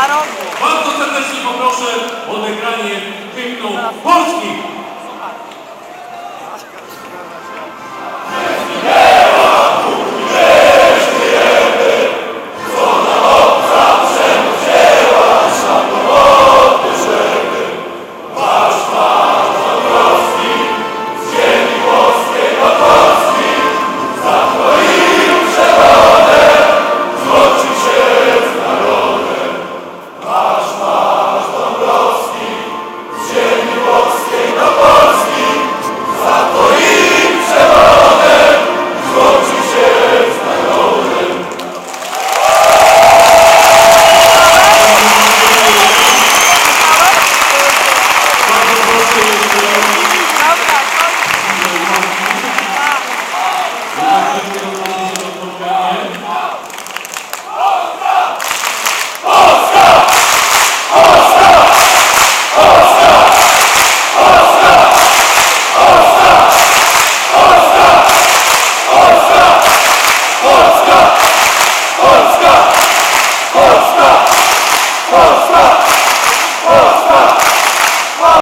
narodu. Bardzo serdecznie poproszę o odegranie hymnu Polski.